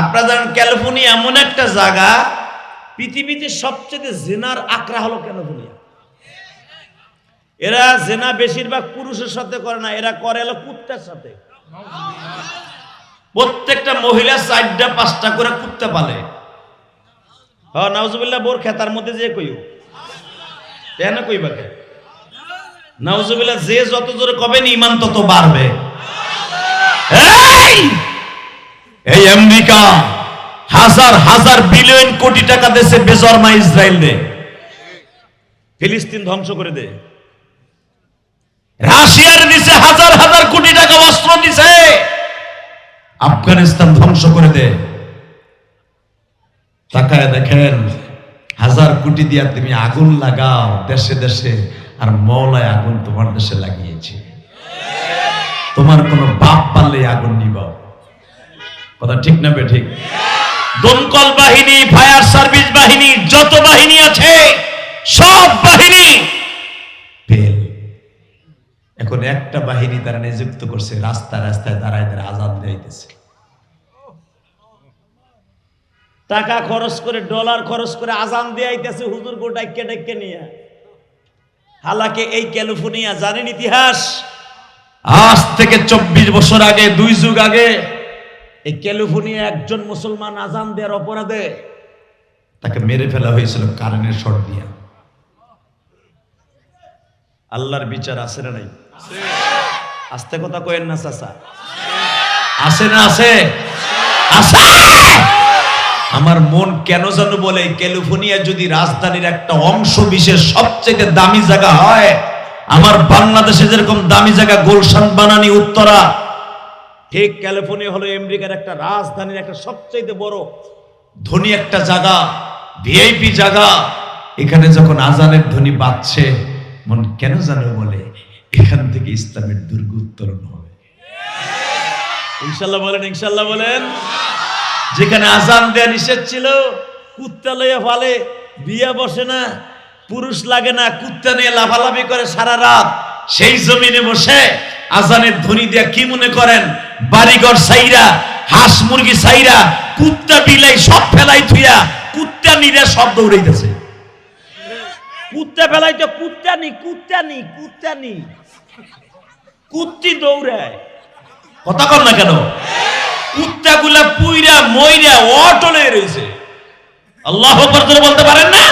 আপনারা জানেন ক্যালিফোর্নিয়া এমন একটা জায়গা, পৃথিবীতে সবচেয়ে জেনার আকরা হলো ক্যালিফোর্নিয়া। এরা জেনা বেশিরভাগ পুরুষের সাথে করে না, এরা করে হলো কুত্তার সাথে। প্রত্যেকটা মহিলা চারটা, পাঁচটা করে কুত্তা পালে। হ নাউজুবিল্লাহ, বোর খেতার মধ্যে যে কইও। কেন কইবা কে? নাউজুবিল্লাহ, যে যত জোরে কবেন ইমান তত বাড়বে! এই আমেরিকা হাজার হাজার বিলিয়ন কোটি টাকা দেশে বেজরমা ইসরায়েল দে। ফিলিস্তিন ধ্বংস করে দে। রাশিয়ার দিছে হাজার হাজার কোটি টাকা অস্ত্র দিছে আফগানিস্তান ধ্বংস করে দে। তাকায় দেখেন, হাজার কোটি দিয়া তুমি আগুন লাগাও দেশে দেশে, আর মৌলায় আগুন তোমার দেশে লাগিয়েছে। তোমার কোনো বাপ পারলে আগুন নিবাও। কথা ঠিক না ঠিক দমকল বাহিনী, ফায়ার সার্ভিস বাহিনী, যত বাহিনী আছে, সব বাহিনী এখন একটা বাহিনী তারা নিযুক্ত করছে রাস্তা রাস্তায় দাঁড়ায় দাঁড়ায় আজাদ দিতেছে। টাকা খরচ করে, ডলার খরচ করে আজান দিয়ে আইতেছে, হুজুর গো ডাইকে ডাইকে নিয়ে। হালাকে এই ক্যালিফোর্নিয়া জানেন ইতিহাস? আজ থেকে চব্বিশ বছর আগে, দুই যুগ আগে এই ক্যালিফোর্নিয়া একজন মুসলমান আজান দেওয়ার অপরাধে তাকে মেরে ফেলা হয়েছিল কারেন্টের শর্ট দিয়া। আল্লাহর বিচার আছে না নাই? আস্তে কথা কয়েন না, চাচা। আছে না আছে? আছে! আমার মন কেন যেন বলে ক্যালিফোর্নিয়া যদি রাজধানীর একটা অংশ বিশেষ সবচেয়ে দামি জায়গা হয়, আমার বাংলাদেশে যেরকম দামি জায়গা গোলশান, বানানি, উত্তরা ঠিক ক্যালিফোর্নিয়া হলো আমেরিকার একটা রাজধানীর একটা সবচেয়ে বড় ধনী একটা জায়গা ভিআইপি জায়গা। এখানে যখন আজানের ধ্বনি বাজছে, মন কেন জানো বলে, এখান থেকে ইসলামের দুর্গ উত্তরণ হবে। ইনশাল্লাহ বলেন ইনশাল্লাহ বলেন। যেখানে আজান দেয়া নিষেধ ছিল, কুত্তা লইয়া ফালে, বিয়া বসে না, পুরুষ লাগে না, কুত্তা নিয়ে লাফালাফি করে সারা রাত, সেই জমিনে বসে আজানের ধ্বনি দিয়া কি মনে করেন? বাড়িঘর সাইরা হাঁস মুরগি সাইরা কুত্তা বিলাই সব ফেলাই থুইয়া কুত্তা নিরে সব দৌড়াইতেছে। কুত্তা ফেলাই তো কুত্তা নি কুত্তা নি কুত্তা নি কুত্তি দৌড়ায়। কথা কর না কেন? কুত্তাগুলা পুইরা মইরা অটলে রয়েছে আল্লাহ বলতে পারেন না?